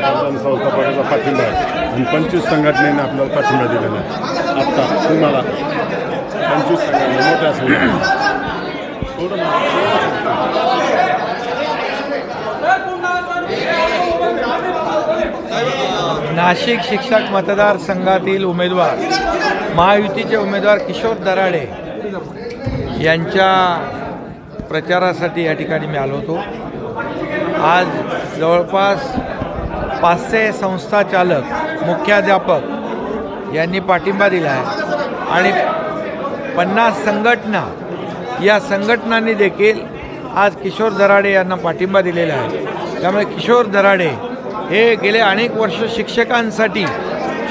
संस्थापकाचा पाठिंबा आहे. आणि पंचवीस संघटनेने आपल्याला पाठिंबा दिलेला आहे. आत्ता तुम्हाला पंचवीस संघटना मोठ्या संघटना नाशिक शिक्षक मतदारसंघातील उमेदवार महायुतीचे उमेदवार किशोर दराडे यांच्या प्रचारासाठी या ठिकाणी मी आलो होतो. आज जवळपास पाचशे संस्था चालक मुख्याध्यापक यांनी पाठिंबा दिला आहे. आणि पन्नास संघटना या संघटनांनी देखील आज किशोर दराडे यांना पाठिंबा दिलेला आहे. त्यामुळे किशोर दराडे हे गेले अनेक वर्ष शिक्षकांसाठी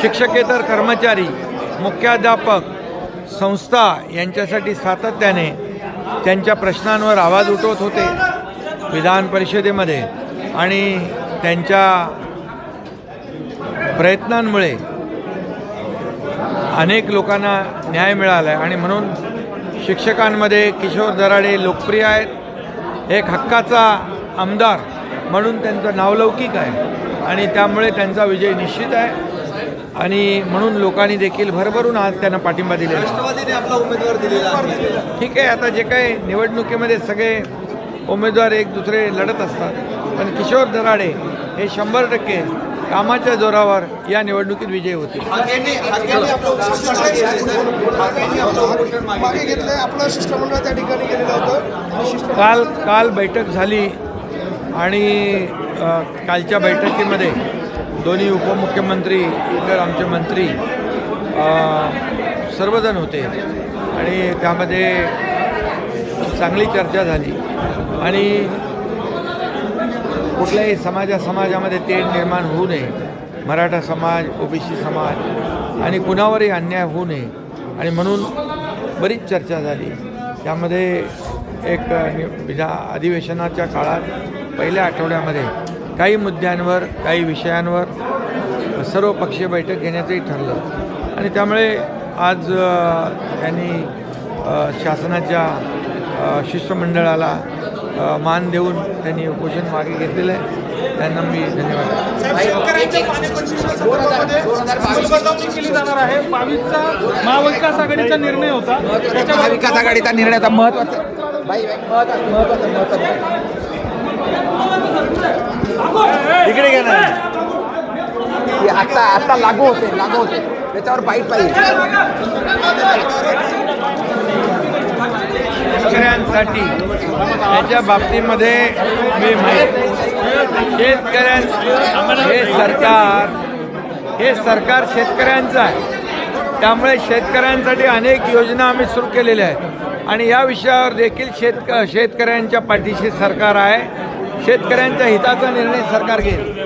शिक्षकेतर कर्मचारी मुख्याध्यापक संस्था यांच्यासाठी सातत्याने त्यांच्या प्रश्नांवर आवाज उठवत होते विधान परिषदेमध्ये. आणि त्यांच्या प्रयत्नांमुळे अनेक लोकांना न्याय मिळाला आहे आणि म्हणून शिक्षकांमध्ये किशोर दराडे लोकप्रिय आहेत. एक हक्काचा आमदार म्हणून त्यांचं नावलौकिक आहे. आणि त्यामुळे त्यांचा विजय निश्चित आहे. आणि म्हणून लोकांनी देखील भरभरून आज त्यांना पाठिंबा दिलेला आहे. राष्ट्रवादीने आपला उमेदवार दिलेला आहे. ठीक आहे आता जे काही निवडणुकीमध्ये सगळे उमेदवार एक दुसरे लढत असतात. पण किशोर दराडे हे शंभर टक्के कामाच्या जोरावर या निवडणुकीत विजयी होतं. काल काल बैठक झाली आणि कालच्या बैठकीमध्ये दोन्ही उपमुख्यमंत्री इतर आमचे मंत्री अ, सर्वजण होते. आणि त्यामध्ये चांगली चर्चा झाली. आणि कुठल्याही समाजा समाजामध्ये तेढ निर्माण होऊ नये. मराठा समाज ओबीसी समाज आणि कुणावरही अन्याय होऊ नये. आणि म्हणून बरीच चर्चा झाली. त्यामध्ये एक विधा अधिवेशनाच्या काळात पहिल्या आठवड्यामध्ये काही मुद्द्यांवर काही विषयांवर सर्व पक्षीय बैठक घेण्याचंही ठरलं. आणि त्यामुळे आज त्यांनी शासनाच्या शिष्टमंडळाला मान देऊन त्यांनी उपोषण मागे घेतलेलं आहे. त्यांना मी धन्यवाद महाविकास आघाडीचा निर्णय होता. त्याच्या महाविकास आघाडीचा निर्णय होता महत्त्वाचा इकडे हे आता आता लागू होते लागू होते. त्याच्यावर बाईट पाहिजे. शेतकऱ्यांसाठी त्याच्या बाबतीमध्ये मी शेतकऱ्यां हे सरकार हे सरकार शेतकऱ्यांचं आहे. त्यामुळे शेतकऱ्यांसाठी अनेक योजना आम्ही सुरू केलेल्या आहेत. आणि या विषयावर देखील शेतक शेतकऱ्यांच्या पाठीशी सरकार आहे. शेतकऱ्यांच्या हिताचा निर्णय सरकार घेईल.